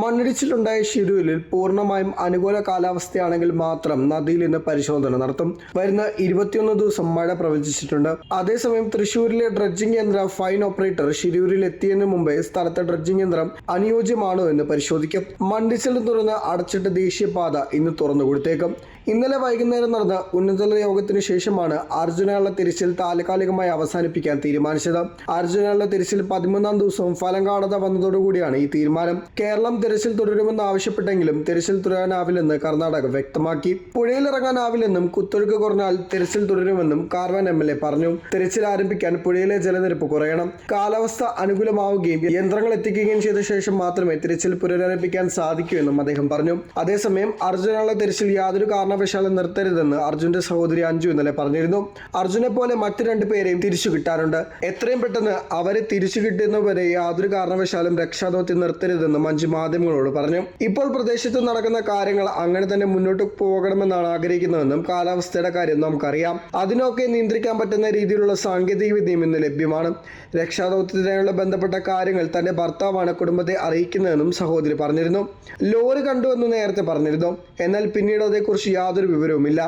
മണ്ണിടിച്ചിലുണ്ടായ ഷിരൂരിൽ പൂർണമായും അനുകൂല കാലാവസ്ഥയാണെങ്കിൽ മാത്രം നദിയിൽ ഇന്ന് പരിശോധന നടത്തും. വരുന്ന ഇരുപത്തിയൊന്ന് ദിവസം മഴ പ്രവചിച്ചിട്ടുണ്ട്. അതേസമയം തൃശൂരിലെ ഡ്രഡ്ജിംഗ് യന്ത്ര ഫൈൻ ഓപ്പറേറ്റർ ഷിരൂരിൽ എത്തിയതിനു മുമ്പേ സ്ഥലത്തെ ഡ്രഡ്ജിംഗ് യന്ത്രം അനുയോജ്യമാണോ എന്ന് പരിശോധിക്കും. മണ്ണിടിച്ചിലിനെ തുടർന്ന് അടച്ചിട്ട ദേശീയപാത ഇന്ന് തുറന്നു കൊടുത്തേക്കും ഇന്നലെ വൈകുന്നേരം നടന്ന ഉന്നതതല യോഗത്തിന് ശേഷമാണ് അർജുനയുള്ള തിരച്ചിൽ താൽക്കാലികമായി അവസാനിപ്പിക്കാൻ തീരുമാനിച്ചത്. അർജുനയുള്ള തിരച്ചിൽ പതിമൂന്നാം ദിവസവും ഫലം കാണാതെ വന്നതോടുകൂടിയാണ് ഈ തീരുമാനം. കേരളം തിരച്ചിൽ തുടരുമെന്ന് ആവശ്യപ്പെട്ടെങ്കിലും തിരച്ചിൽ തുടരാനാവില്ലെന്ന് കർണാടക വ്യക്തമാക്കി. പുഴയിലിറങ്ങാനാവില്ലെന്നും കുത്തൊഴുക്ക് കുറഞ്ഞാൽ തിരച്ചിൽ തുടരുമെന്നും കാർവാൻ എം എൽ എ പറഞ്ഞു. തിരച്ചിൽ ആരംഭിക്കാൻ പുഴയിലെ ജലനിരപ്പ് കുറയണം. കാലാവസ്ഥ അനുകൂലമാവുകയും യന്ത്രങ്ങൾ എത്തിക്കുകയും ചെയ്ത ശേഷം മാത്രമേ തിരച്ചിൽ പുനരാരംഭിക്കാൻ സാധിക്കൂ എന്നും അദ്ദേഹം പറഞ്ഞു. അതേസമയം അർജുനയുള്ള തിരച്ചിൽ യാതൊരു കാരണവശാലും നിർത്തരുതെന്ന് അർജുന്റെ സഹോദരി അഞ്ജു ഇന്നലെ പറഞ്ഞിരുന്നു. അർജുനെ പോലെ മറ്റു രണ്ടു പേരെയും തിരിച്ചു കിട്ടാനുണ്ട് എത്രയും പെട്ടെന്ന് അവരെ തിരിച്ചു കിട്ടുന്നവരെ യാതൊരു കാരണവശാലും രക്ഷാദൗത്യം നിർത്തരുതെന്ന് മഞ്ജു മാധ്യമങ്ങളോട് പറഞ്ഞു. ഇപ്പോൾ പ്രദേശത്ത് നടക്കുന്ന കാര്യങ്ങൾ അങ്ങനെ തന്നെ മുന്നോട്ട് പോകണമെന്നാണ് ആഗ്രഹിക്കുന്നതെന്നും കാലാവസ്ഥയുടെ കാര്യം നമുക്കറിയാം. അതിനൊക്കെ നിയന്ത്രിക്കാൻ പറ്റുന്ന രീതിയിലുള്ള സാങ്കേതിക വിദ്യയും ഇന്ന് ലഭ്യമാണ്. രക്ഷാദൗത്യത്തിനായുള്ള ബന്ധപ്പെട്ട കാര്യങ്ങൾ തന്റെ ഭർത്താവാണ് കുടുംബത്തെ അറിയിക്കുന്നതെന്നും സഹോദരി പറഞ്ഞിരുന്നു. ലോറി കണ്ടുവെന്ന് നേരത്തെ പറഞ്ഞിരുന്നു. എന്നാൽ പിന്നീട് അതേക്കുറിച്ച് യാതൊരു വിവരവുമില്ല.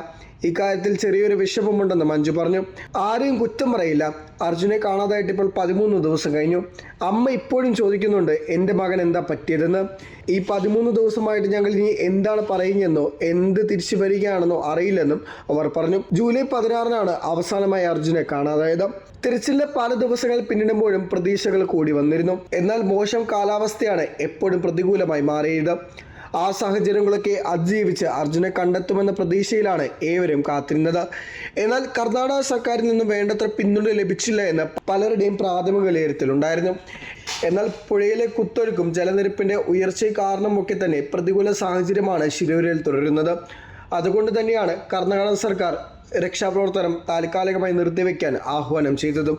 ഇക്കാര്യത്തിൽ ചെറിയൊരു വിഷപമുണ്ടെന്ന് മഞ്ജു പറഞ്ഞു. ആരെയും കുറ്റം പറയില്ല. അർജുനെ കാണാതായിട്ട് ഇപ്പോൾ പതിമൂന്ന് ദിവസം കഴിഞ്ഞു. അമ്മ ഇപ്പോഴും ചോദിക്കുന്നുണ്ട് എന്റെ മകൻ എന്താ പറ്റിയതെന്ന്? ഈ പതിമൂന്ന് ദിവസമായിട്ട് ഞങ്ങൾ ഇനി എന്താണ് പറയുന്നതെന്നോ എന്ത് തിരിച്ചു വരികയാണെന്നോ അറിയില്ലെന്നും അവർ പറഞ്ഞു. ജൂലൈ പതിനാറിനാണ് അവസാനമായി അർജുനെ കാണാതായത്. തിരച്ചിലിന്റെ പല ദിവസങ്ങൾ പിന്നിടുമ്പോഴും പ്രതീക്ഷകൾ കൂടി വന്നിരുന്നു. എന്നാൽ മോശം കാലാവസ്ഥയാണ് എപ്പോഴും പ്രതികൂലമായി മാറിയത്. ആ സാഹചര്യങ്ങളൊക്കെ അതിജീവിച്ച് അർജുനെ കണ്ടെത്തുമെന്ന പ്രതീക്ഷയിലാണ് ഏവരും കാത്തിരുന്നത്. എന്നാൽ കർണാടക സർക്കാരിൽ നിന്നും വേണ്ടത്ര പിന്തുണ ലഭിച്ചില്ല എന്ന് പലരുടെയും പ്രാഥമിക വിലയിരുത്തലുണ്ടായിരുന്നു. എന്നാൽ പുഴയിലെ കുത്തൊഴുക്കും ജലനിരപ്പിന്റെ ഉയർച്ച കാരണമൊക്കെ തന്നെ പ്രതികൂല സാഹചര്യമാണ് ശിരൂരിൽ തുടരുന്നത്. അതുകൊണ്ട് തന്നെയാണ് കർണാടക സർക്കാർ രക്ഷാപ്രവർത്തനം താൽക്കാലികമായി നിർത്തിവെക്കാൻ ആഹ്വാനം ചെയ്തതും.